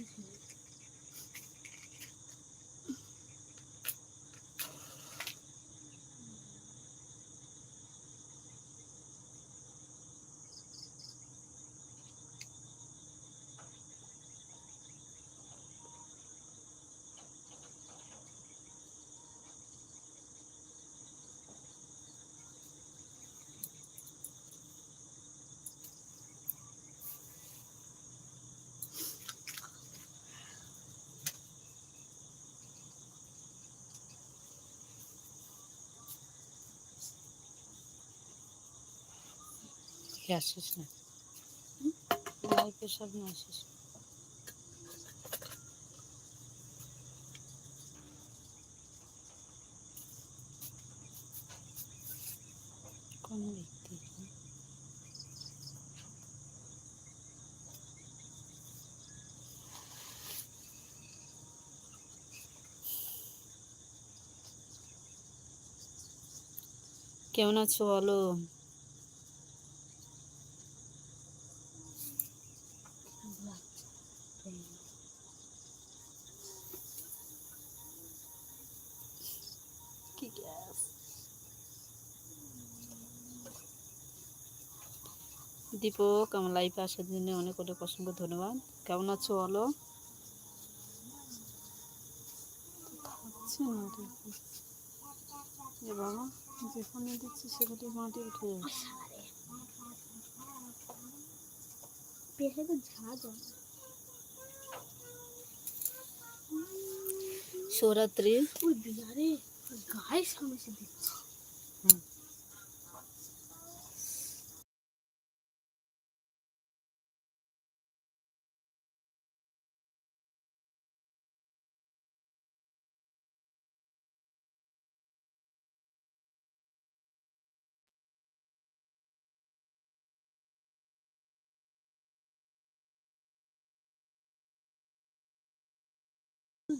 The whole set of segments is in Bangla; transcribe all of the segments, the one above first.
Mm-hmm. আসিস না আসিস। কোনো ব্যক্তি? কেমন আছো বলো দীপক আমার লাইফে আসার জন্য অনেক অনেক অসংখ্য ধন্যবাদ। কেমন আছো বলো? খাচ্ছে না বাবা যেখানে দিচ্ছি সেখানে মাটি উঠে যাচ্ছে তো ঝাঁজ। শিবরাত্রি ওই বিহারে গায়ের সামনে দিচ্ছে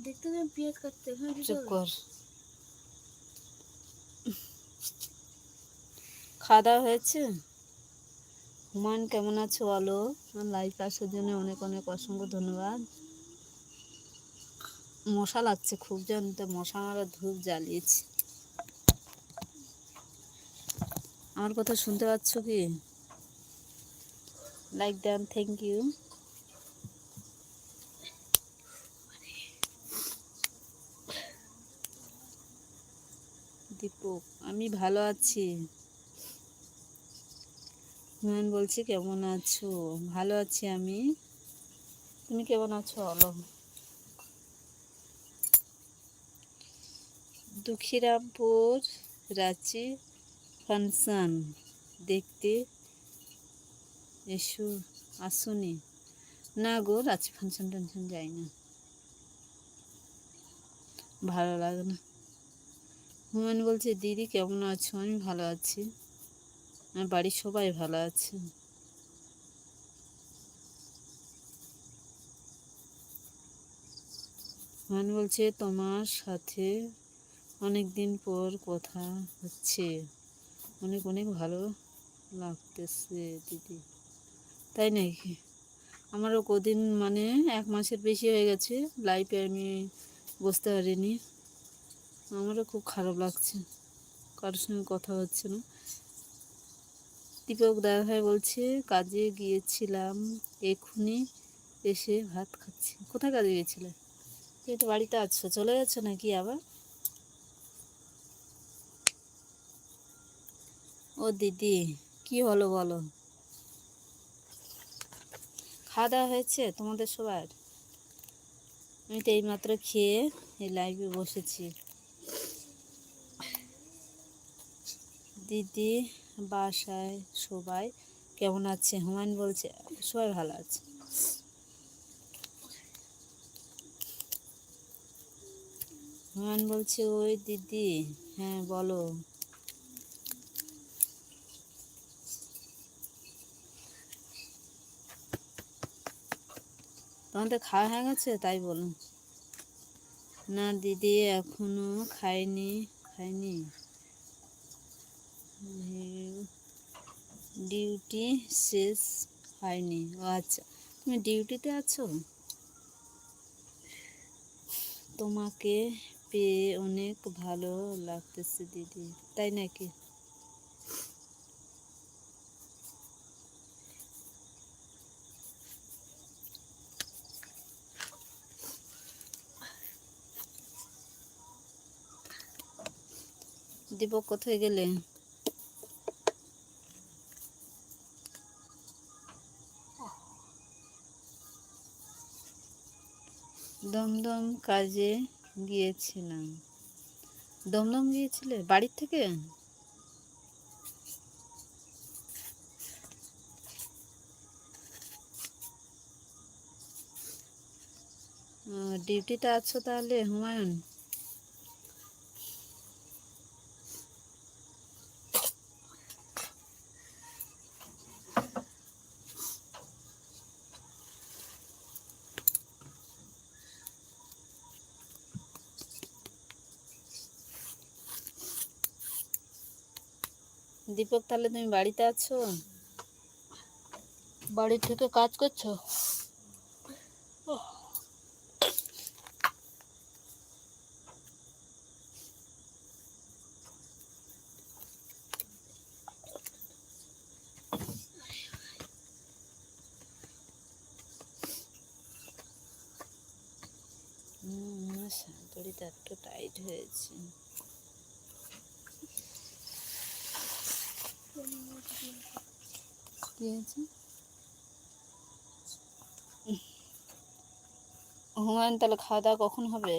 দেখতে দেন পেঁয়াজ কাটতে এখানে চুপ কর। খাওয়া দাওয়া হয়েছে? হুমায়ুন কেমন আছো বলো? আমার লাইফ আসার জন্য অনেক অনেক অসংখ্য ধন্যবাদ। মশা লাগছে খুব জানতে মশা মারা ধূপ জ্বালিয়েছি। আমার কথা শুনতে পাচ্ছ কি? লাইক দেন থ্যাংক ইউ দীপক, আমি ভালো আছি। হুমায়ুন বলছি, কেমন আছো? ভালো আছি আমি। তুমি কেমন আছো বলো? দুঃখীরামপুর রাঁচি ফাংশন দেখতে এসো, আসুনি। না গো, রাঁচি ফাংশন টাংশন যাই না। ভালো লাগে না। হুমায়ুন বলছে, দিদি, কেমন আছো? আমি ভালো আছি। আমার বাড়ির সবাই ভালো আছে। হুমায়ুন বলছে, তোমার সাথে অনেক দিন পর কথা হচ্ছে। অনেক অনেক ভালো লাগতেছে, দিদি। তাই নাকি? আমারও কদিন মানে এক মাসের বেশি হয়ে গেছে। লাইফে আমি বসতে পারিনি। আমারও খুব খারাপ লাগছে। কারোর সঙ্গে কথা হচ্ছে না। দীপক দাদাভাই বলছে, কাজে গিয়েছিলাম এক্ষুনি এসে ভাত খাচ্ছি। কোথায় কাজে গিয়েছিলে? তুমি তো বাড়িতে আছো, চলে যাচ্ছ নাকি আবার? ও দিদি, কি হলো বলো? খাওয়া দাওয়া হয়েছে তোমাদের সবার? আমি তো এইমাত্র খেয়ে এই লাইভে বসেছি। দিদি বাসায় সবাই কেমন আছে? হুমায়ুন বলছে, সবাই ভালো আছে। হুমায়ুন বলছে, ওই দিদি হ্যাঁ বলো। তোমাদের খাওয়া হয়ে গেছে, তাই বলুন না, দিদি এখনও খাইনি খাইনি। ডিউটি শেষ হয়নি। ও আচ্ছা তুমি ডিউটিতে আছো? তোমাকে পেয়ে অনেক ভালো লাগতেছে, দিদি, তাই নাকি? দীপক, কোথায় গেলে? দমদম কাজে গিয়েছিলাম। দমদম গিয়েছিলে? বাড়ির থেকে? ডিউটিতে আছো তাহলে হুমায়ুন? দীপক তাহলে তুমি বাড়িতে আছো? বাড়ি থেকে কাজ করছ? শান্তরিটা একটু টাইট হয়েছে। কি হুমায়ুন তাহলে খাওয়া দাওয়া কখন হবে?